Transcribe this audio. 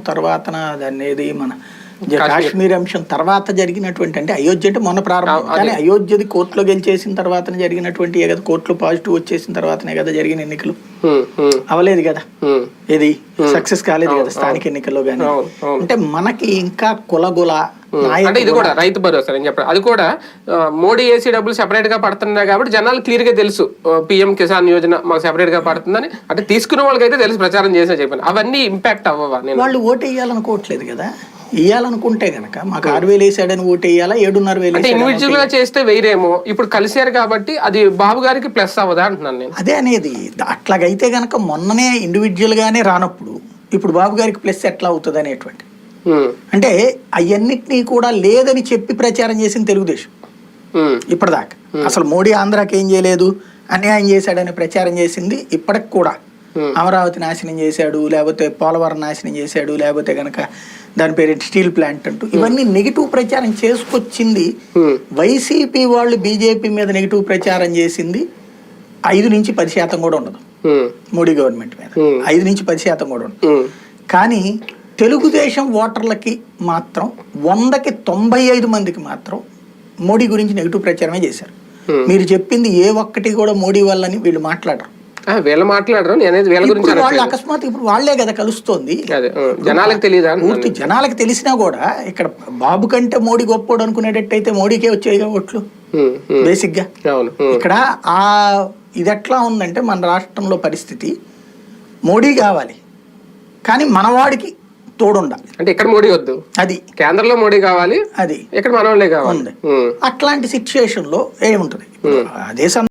తర్వాత దాన్ని ఏది మన కాశ్మీర్. అంశం తర్వాత జరిగినటువంటి అంటే అయోధ్య అంటే మొన్న ప్రారంభం కానీ అయోధ్యది కోర్టులో గెలిచేసిన తర్వాత జరిగినటువంటి కదా కోర్టులో పాజిటివ్ వచ్చేసిన తర్వాతనే కదా జరిగిన ఎన్నికలు. అవలేదు కదా. ఇది సక్సెస్ కాలేదు కదా స్థానిక ఎన్నికల్లో కానీ అవును. అంటే మనకి ఇంకా కులగుల అంటే ఇది కూడా రైతు భరోసా నేను చెప్పాను అది కూడా మోడీ ఏసీ డబ్బులు సెపరేట్గా పడుతున్నాయి కాబట్టి జనాలు క్లియర్గా తెలుసు పిఎం కిసాన్ యోజన మాకు సెపరేట్గా పడుతుందని. అంటే తీసుకున్న వాళ్ళకైతే తెలుసు ప్రచారం చేసిన చెప్పాను అవన్నీ ఇంపాక్ట్ అవ్వవా నేను? వాళ్ళు ఓటు వేయాలనుకోవట్లేదు కదా. వేయాలనుకుంటే గనక మాకు ఆరు వేలు వేసాడని ఓటు వేయాలా? ఏడున్నర వేలు అంటే ఇండివిజువల్గా చేస్తే వేరేమో ఇప్పుడు కలిసారు కాబట్టి అది బాబు గారికి ప్లస్ అవ్వదా అంటున్నాను నేను. అదే అనేది. అట్లాగైతే గనక మొన్ననే ఇండివిజువల్ గానే రానప్పుడు ఇప్పుడు బాబు గారికి ప్లస్ ఎట్లా అవుతుంది అనేటువంటి అంటే అవన్నిటినీ కూడా లేదని చెప్పి ప్రచారం చేసింది తెలుగుదేశం. ఇప్పటిదాకా. అసలు మోడీ ఆంధ్రాకి ఏం చేయలేదు? అన్యాయం చేశాడని ప్రచారం చేసింది ఇప్పటికి కూడా. అమరావతి నాశనం చేశాడు లేకపోతే పోలవరం నాశనం చేశాడు లేకపోతే గనక దాని పేరు స్టీల్ ప్లాంట్ అంటూ. ఇవన్నీ నెగిటివ్ ప్రచారం చేసుకొచ్చింది. హ్మ్. వైసీపీ వాళ్ళు బీజేపీ మీద నెగిటివ్ ప్రచారం చేసింది. ఐదు నుంచి పది శాతం కూడా ఉండదు. మోడీ గవర్నమెంట్ మీద. Hmm. ఐదు నుంచి పది శాతం కూడా ఉండదు. కానీ తెలుగుదేశం ఓటర్లకి మాత్రం వందకి తొంభై ఐదు మందికి మాత్రం మోడీ గురించి నెగిటివ్ ప్రచారమే చేశారు. Hmm. మీరు చెప్పింది ఏ ఒక్కటి కూడా మోడీ వల్లని వీళ్ళు మాట్లాడరు. వీళ్ళు మాట్లాడరు నేను అనేది వీళ్ళ గురించి వాళ్ళు. అకస్మాత్ ఇప్పుడు వాళ్ళే కదా కలుస్తోంది. జనాలకు తెలియదా? పూర్తి జనాలకు తెలిసినా కూడా ఇక్కడ బాబు కంటే మోడీ గొప్పోడు అనుకునేటట్టయితే మోడీకే వచ్చాయిగా ఓట్లు. బేసిక్గా ఇక్కడ ఆ ఇది ఎట్లా ఉందంటే మన రాష్ట్రంలో పరిస్థితి మోడీ కావాలి. కానీ మనవాడికి తోడుండాలి. అంటే ఇక్కడ మోడీ వద్దు. అది. కేంద్రంలో మోడీ కావాలి. అది. ఇక్కడ మనవాళ్ళే కావాలి. అట్లాంటి సిచ్యుయేషన్లో ఏముంటది? అదే